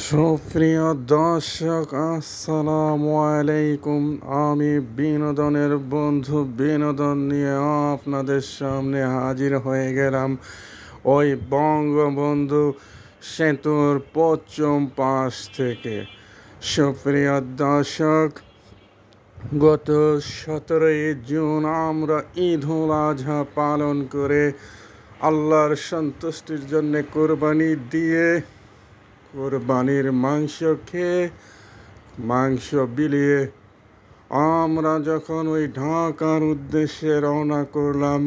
সুপ্রিয় দর্শক, আসসালামু আলাইকুম। আমি বিনোদনের বন্ধু, বিনোদন নিয়ে আপনাদের সামনে হাজির হয়ে গেলাম। ওই বঙ্গবন্ধু সেতুর পশ্চিম পাশ থেকে। সুপ্রিয় দর্শক, গত সতেরোই জুন আমরা ঈদ উল আজহা পালন করে আল্লাহর সন্তুষ্টির জন্য কোরবানি দিয়ে কোরবানির মাংস খেয়ে, মাংস বিলিয়ে আমরা যখন ওই ঢাকার উদ্দেশ্যে রওনা করলাম,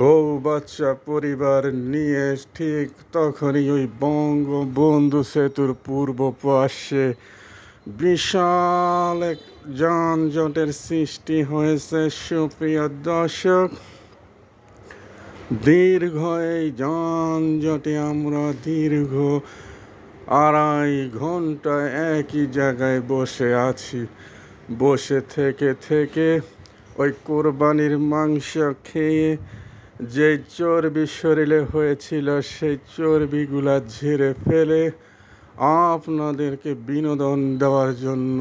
বউ বাচ্চা পরিবার নিয়ে ঠিক তখনই ওই বঙ্গবন্ধু সেতুর পূর্ব পাশে বিশাল এক যানজটের সৃষ্টি হয়েছে। সুপ্রিয় দর্শক, দীর্ঘ এই যানজটে আমরা দীর্ঘ আড়াই ঘণ্টা একই জায়গায় বসে আছি। বসে থেকে থেকে ওই কোরবানির মাংস খেয়ে যে চর্বি শরীরে হয়েছিল, সেই চর্বিগুলা ঝেড়ে ফেলে আপনাদেরকে বিনোদন দেওয়ার জন্য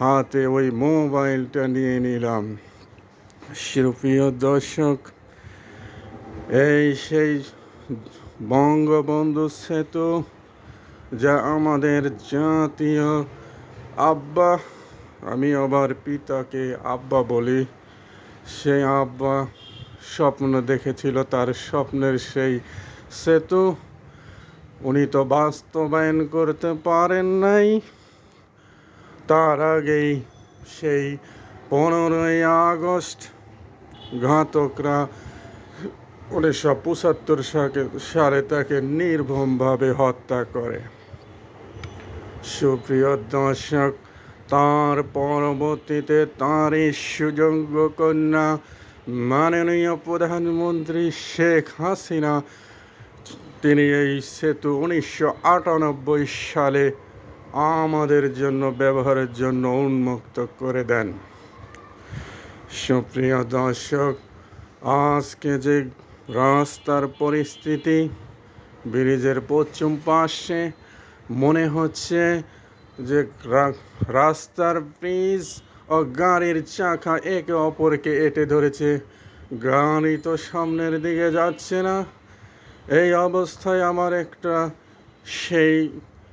হাতে ওই মোবাইলটা নিয়ে নিলাম। সুপ্রিয় দর্শক, এই সেই বঙ্গবন্ধু সেতু যা আমাদের জাতীয় আব্বা। আমি আবার পিতাকে আব্বা বলি। সেই আব্বা স্বপ্ন দেখেছিল, তার স্বপ্নের সেই সেতু। উনি তো বাস্তবায়ন করতে পারেন নাই। তার আগেই সেই পনেরোই আগস্ট ঘাতকরা উনিশশো পঁচাত্তর সালে তাকে নির্ভমভাবে হত্যা করে। সুপ্রিয় দর্শক, তার পরবর্তীতে তারই সুযোগ্য কন্যা মাননীয় প্রধানমন্ত্রী শেখ হাসিনা। তিনি এই সেতু উনিশশো আটানব্বই সালে আমাদের জন্য, ব্যবহারের জন্য উন্মুক্ত করে দেন। সুপ্রিয় দর্শক, আজকে যে রাস্তার পরিস্থিতি, ব্রিজের পশ্চিম পাশে মনে হচ্ছে যে রাস্তার ব্রিজ ও গাড়ির চাকা একে অপরকে এটে ধরেছে। গাড়ি তো সামনের দিকে যাচ্ছে না। এই অবস্থায় আমার একটা সেই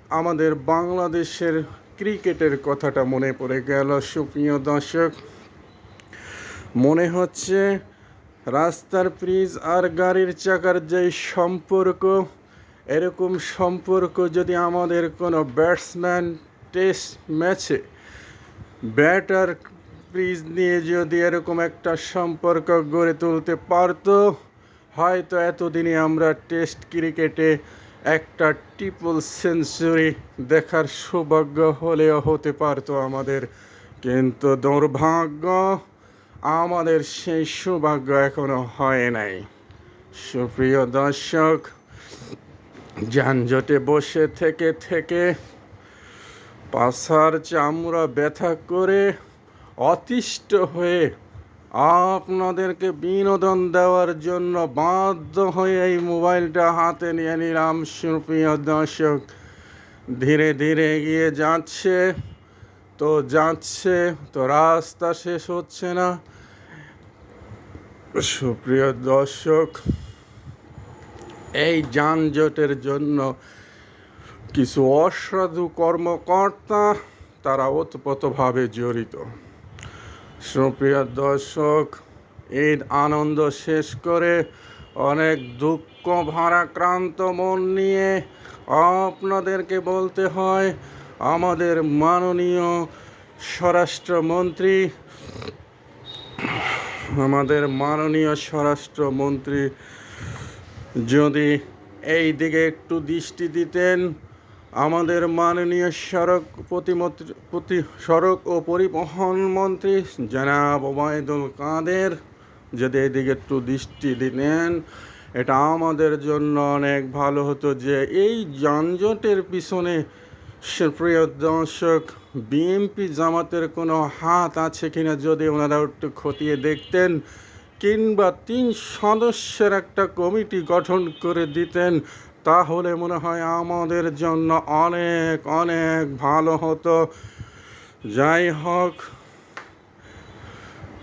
আমাদের বাংলাদেশের ক্রিকেটের কথাটা মনে পড়ে গেল, সুপ্রিয় দর্শক। মনে হচ্ছে রাস্তার ব্রিজ আর গাড়ির চাকার যে সম্পর্ক এরকম সম্পর্ক যদি আমাদের কোনো ব্যাটসম্যান টেস্ট ম্যাচে, ব্যাটার ব্রিজ নিয়ে যদি এরকম একটা সম্পর্ক গড়ে তুলতে পারতো, হয়তো এতদিনে আমরা টেস্ট ক্রিকেটে একটা ট্রিপল সেঞ্চুরি দেখার সৌভাগ্য হলেও হতে পারতো আমাদের। কিন্তু দুর্ভাগ্য, আমাদের সেই সৌভাগ্য এখনও হয় নাই। সুপ্রিয় দর্শক যানজটে বসে থেকে থেকে পাশার চামড়া ব্যথা করে অতিষ্ঠ হয়ে আপনাদেরকে বিনোদন দেওয়ার জন্য বাধ্য হয়ে এই মোবাইলটা হাতে নিয়ে নিলাম। সুপ্রিয় দর্শক, ধীরে ধীরে এগিয়ে যাচ্ছে। তো যাচ্ছে, তো রাস্তা শেষ হচ্ছে না। সুপ্রিয় দর্শক এই যানজটের জন্য কিছু অসাধু কর্মকর্তা তারা ওতপ্রোতভাবে জড়িত। সুপ্রিয় দর্শক, ঈদ আনন্দ শেষ করে অনেক দুঃখ, ভারাক্রান্ত মন নিয়ে আপনাদেরকে বলতে হয়, আমাদের মাননীয় স্বরাষ্ট্রমন্ত্রী, আমাদের মাননীয় স্বরাষ্ট্রমন্ত্রী যদি এই দিকে একটু দৃষ্টি দিতেন, আমাদের মাননীয় সড়ক প্রতিমন্ত্রী প্রতি সড়ক ও পরিবহন মন্ত্রী জনাব ওবায়দুল কাদের যদি এদিকে একটু দৃষ্টি দিতেন, এটা আমাদের জন্য অনেক ভালো হতো যে এই যানজটের পিছনে প্রিয় দর্শক বিএমপি জামাতের কোনো হাত আছে কিনা যদি ওনারা একটু খতিয়ে দেখতেন কিংবা তিন সদস্যের একটা কমিটি গঠন করে দিতেন, তাহলে মনে হয় আমাদের জন্য অনেক অনেক ভালো হতো। যাই হোক,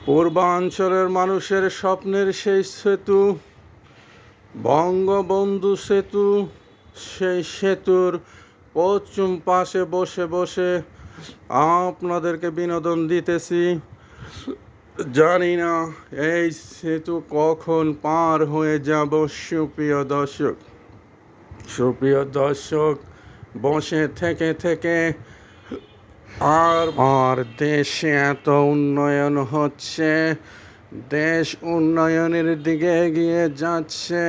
পূর্বাঞ্চলের মানুষের স্বপ্নের সেই সেতু, বঙ্গবন্ধু সেতু, সেই সেতুর পশ্চিম পাশে বসে বসে আপনাদেরকে বিনোদন দিতেছি। জানি না, এই সেতু কখন পার হয়ে যাব সুপ্রিয় দর্শক। সুপ্রিয় দর্শক, বসে থেকে থেকে আর আর দেশে এত উন্নয়ন হচ্ছে, দেশ উন্নয়নের দিকে এগিয়ে যাচ্ছে।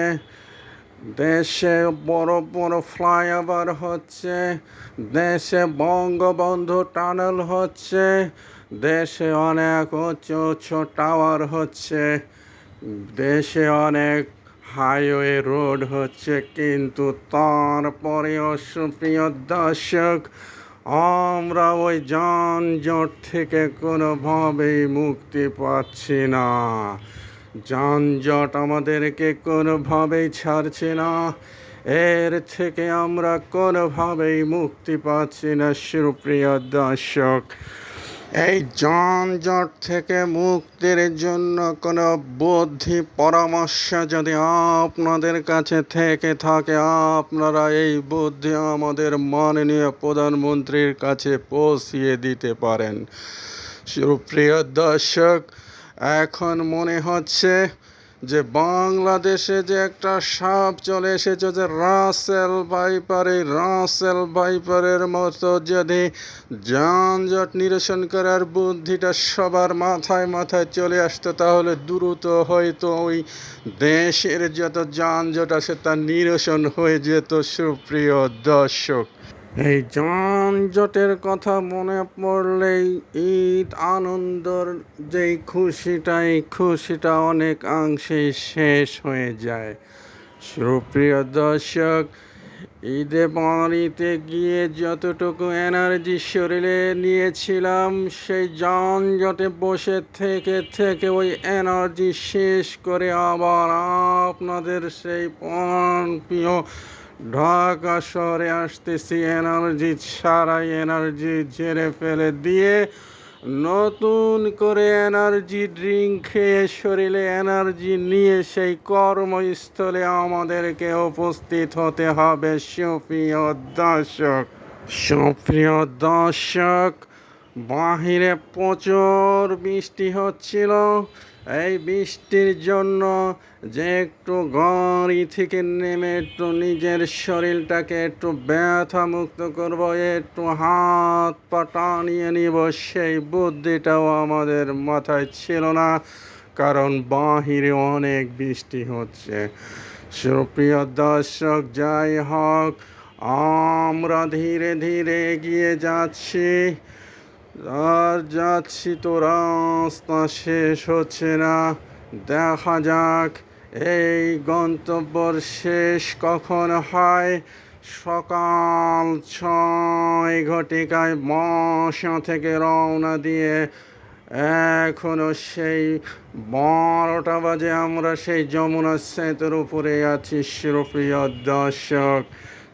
দেশে বড় বড় ফ্লাইওভার হচ্ছে, দেশে বঙ্গবন্ধু টানেল হচ্ছে, দেশে অনেক উঁচু উঁচু টাওয়ার হচ্ছে, দেশে অনেক হাইওয়ে রোড হচ্ছে, কিন্তু তারপরেও সুপ্রিয় দর্শক, আমরা ওই যানজট থেকে কোনোভাবেই মুক্তি পাচ্ছি না। যানজট আমাদেরকে কোনোভাবেই ছাড়ছে না। এর থেকে আমরা কোনোভাবেই মুক্তি পাচ্ছি না, সুপ্রিয় দর্শক। এই যানজট থেকে মুক্তির জন্য কোনো বুদ্ধি, পরামর্শ যদি আপনাদের কাছে থেকে থাকে, আপনারা এই বুদ্ধি আমাদের মাননীয় প্রধানমন্ত্রীর কাছে পৌঁছিয়ে দিতে পারেন। সুপ্রিয় দর্শক এখন মনে হচ্ছে যে বাংলাদেশে যে একটা সাপ চলে এসেছে, যে রাসেল বাইপারে রাসেল বাইপারের মতো যদি যানজট নিরসন করার বুদ্ধিটা সবার মাথায় মাথায় চলে আসতো, তাহলে দ্রুত হয়তো ওই দেশের যত যানজট আছে তা নিরসন হয়ে যেত, সুপ্রিয় দর্শক। এই যানজটের কথা মনে পড়লেই ঈদ আনন্দর যেই খুশিটা এই খুশিটা অনেক অংশেই শেষ হয়ে যায়। সুপ্রিয় দর্শক, ঈদে বাড়িতে গিয়ে যতটুকু এনার্জি শরীরে নিয়েছিলাম, সেই যানজটে বসে থেকে থেকে ওই এনার্জি শেষ করে আবার আপনাদের সেই প্রিয় ঢাকা শহরে আসতেছি, এনার্জি ছাড়াই এনার্জি ঝেড়ে ফেলে দিয়ে নতুন করে এনার্জি ড্রিঙ্ক খেয়ে শরীরে এনার্জি নিয়ে সেই কর্মস্থলে আমাদেরকে উপস্থিত হতে হবে। সুপ্রিয় দর্শক সুপ্রিয় দর্শক বাহিরে প্রচুর বৃষ্টি হচ্ছিল। এই বৃষ্টির জন্য যে একটু গাড়ি থেকে নেমে একটু নিজের শরীরটাকে একটু ব্যথা মুক্ত করব, একটু হাত পা টানিয়ে নিব, সেই বুদ্ধিটাও আমাদের মাথায় ছিল না। কারণ বাহিরে অনেক বৃষ্টি হচ্ছে। সুপ্রিয় দর্শক, যাই হোক, আমরা ধীরে ধীরে এগিয়ে যাচ্ছি। আর যাচ্ছি তো রাস্তা শেষ হচ্ছে না। দেখা যাক, এই গন্তব্যর শেষ কখন হয়? সকাল ছয় ঘটিকায় বাসা থেকে রওনা দিয়ে এখনও সেই বারোটা বাজে আমরা সেই যমুনা সেতুর উপরে আছি সুপ্রিয় দর্শক।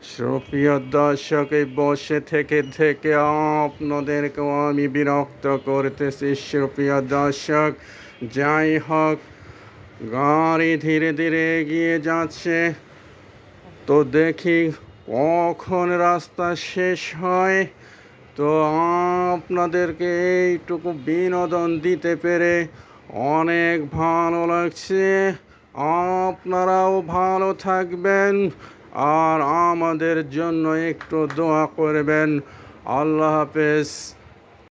সুপ্রিয় দর্শক, এই বসে থেকে থেকে আপনাদেরকেও আমি বিরক্ত করতেছি। সুপ্রিয় দর্শক, যাই হোক, গাড়ি ধীরে ধীরে এগিয়ে যাচ্ছে। তো দেখি কখন রাস্তা শেষ হয়। তো আপনাদেরকে এইটুকু বিনোদন দিতে পেরে অনেক ভালো লাগছে। আপনারাও ভালো থাকবেন। আর আমাদের জন্য একটু দোয়া করবেন। আল্লাহ হাফেজ।